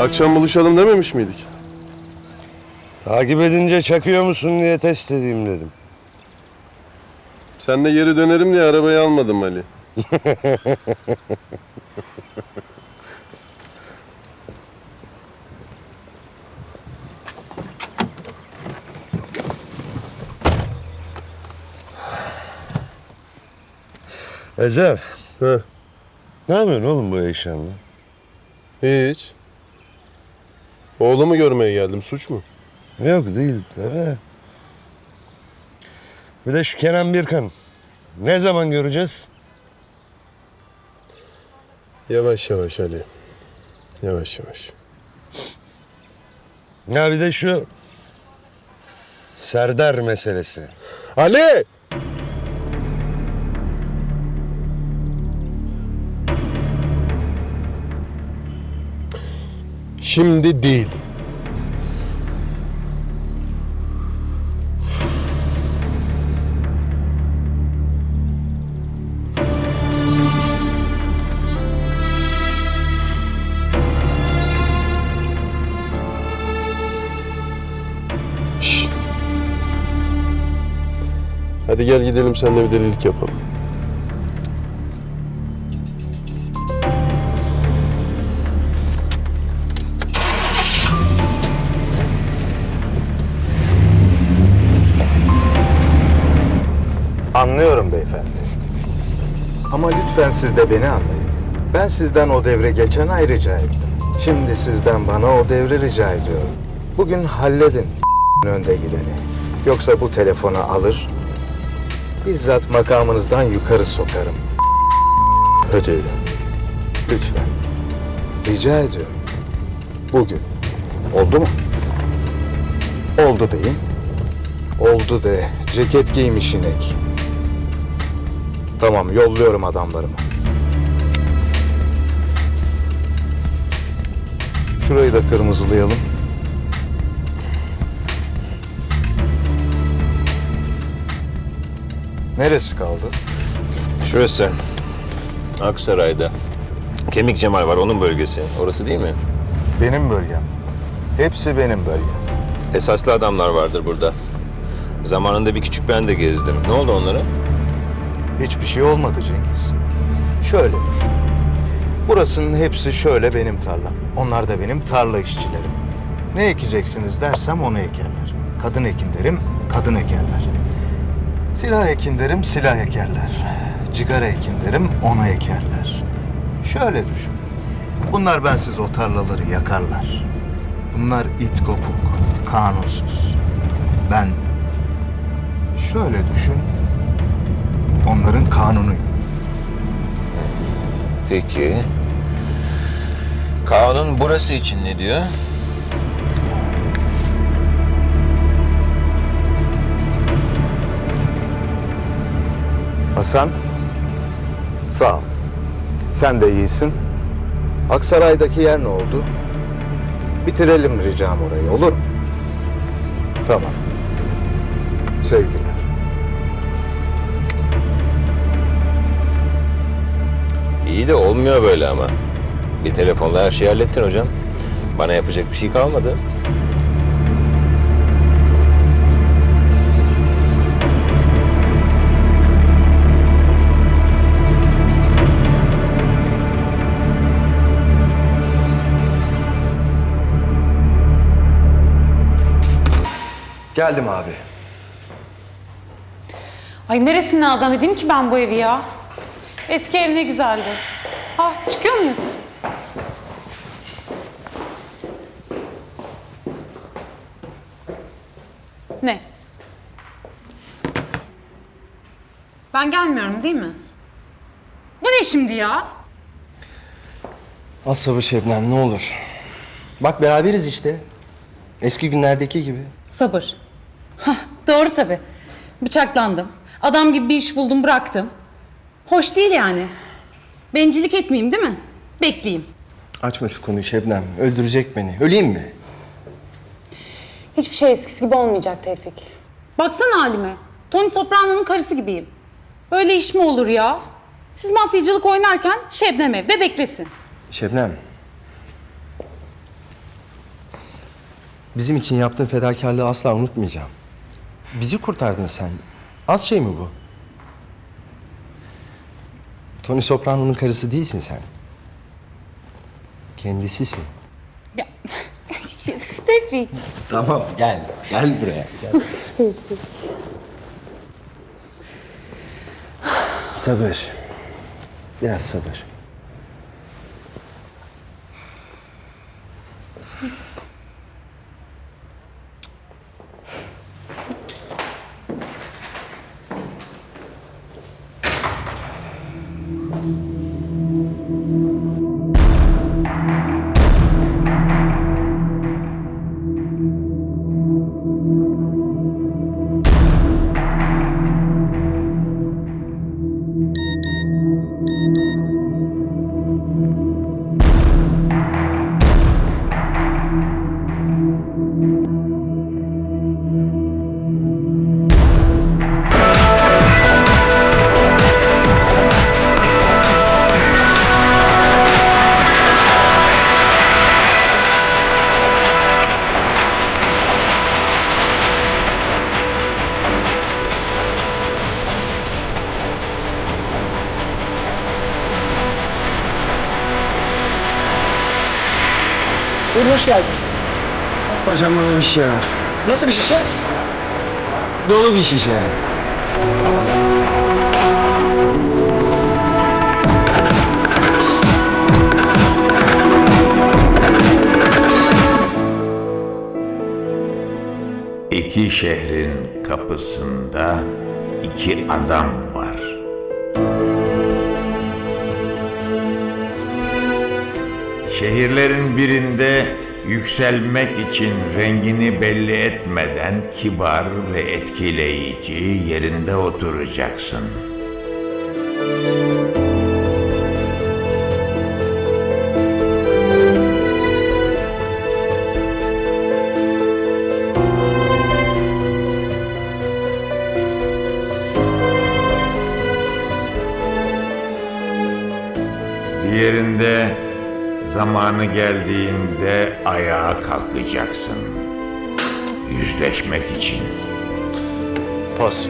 Akşam buluşalım dememiş miydik? Takip edince çakıyor musun diye test edeyim dedim. Sen de geri dönerim diye arabayı almadım Ali. Ezel, Heh, ne yapıyorsun oğlum bu eşyanla? hiç. Oğlumu görmeye geldim. Suç mu? Yok değil tabii. Bir de şu Kenan Birkan. Ne zaman göreceğiz? Yavaş yavaş Ali. Yavaş yavaş. Ya bir de şu Serdar meselesi. Ali! Şimdi değil. Hadi gel gidelim seninle bir delilik yapalım. Lütfen siz de beni anlayın. Ben sizden o devre geçen ay rica ettim. Şimdi sizden bana o devre rica ediyorum. Bugün halledin önde gideni. Yoksa bu telefonu alır, bizzat makamınızdan yukarı sokarım. Ödülü. Lütfen. Rica ediyorum. Bugün. Oldu mu? Oldu deyin. Oldu de. Ceket giymiş inek. Tamam yolluyorum adamlarımı. Şurayı da kırmızılayalım. Neresi kaldı? Şurası. Aksaray'da. Kemik Cemal var onun bölgesi. Orası değil mi? Benim bölgem. Hepsi benim bölgem. Esaslı adamlar vardır burada. Zamanında bir küçük ben de gezdim. Ne oldu onlara? Hiçbir şey olmadı Cengiz. Şöyle düşün. Burasının hepsi şöyle benim tarlam. Onlar da benim tarla işçilerim. Ne ekeceksiniz dersem onu ekerler. Kadın ekin derim, kadın ekerler. Silah ekin derim, silah ekerler. Cigara ekin derim, onu ekerler. Şöyle düşün. Bunlar bensiz o tarlaları yakarlar. Bunlar it kopuk, kanunsuz. Ben şöyle düşün, onların kanunuyum. Peki. Kanun burası için ne diyor? Hasan. Sağ ol. Sen de iyisin. Aksaray'daki yer ne oldu? Bitirelim ricam orayı olur mu? Tamam. Sevgiler. İyi de olmuyor böyle ama. Bir telefonla her şeyi hallettin hocam. Bana yapacak bir şey kalmadı. Geldim abi. Ay neresinden adam edeyim ki ben bu evi ya? Eski ev ne güzeldi. Ah çıkıyor muyuz? Ne? Ben gelmiyorum değil mi? Bu ne şimdi ya? Az sabır Şebnem ne olur. Bak beraberiz işte. Eski günlerdeki gibi. Sabır. Hah, doğru tabii. Bıçaklandım. Adam gibi bir iş buldum bıraktım. Hoş değil yani. Bencillik etmeyeyim değil mi? Bekleyeyim. Açma şu konuyu Şebnem. Öldürecek beni. Öleyim mi? Hiçbir şey eskisi gibi olmayacak Tevfik. Baksana halime. Tony Soprano'nun karısı gibiyim. Böyle iş mi olur ya? Siz mafyacılık oynarken Şebnem evde beklesin. Şebnem. Bizim için yaptığın fedakarlığı asla unutmayacağım. Bizi kurtardın sen. Az şey mi bu? Tony Soprano'nun karısı değilsin sen. Kendisisin. Ya, Tevfik. Tamam gel. Gel buraya. Gel. Tevfik. Sabır. Biraz sabır. Buyurun hoş geldiniz. Hocam bana bir şey var. Nasıl bir şişe? Dolu bir şişe. İki şehrin kapısında iki adam var. Şehirlerin birinde yükselmek için rengini belli etmeden kibar ve etkileyici yerinde oturacaksın. Diğerinde zamanı geldiğinde ayağa kalkacaksın. Yüzleşmek için. Pas.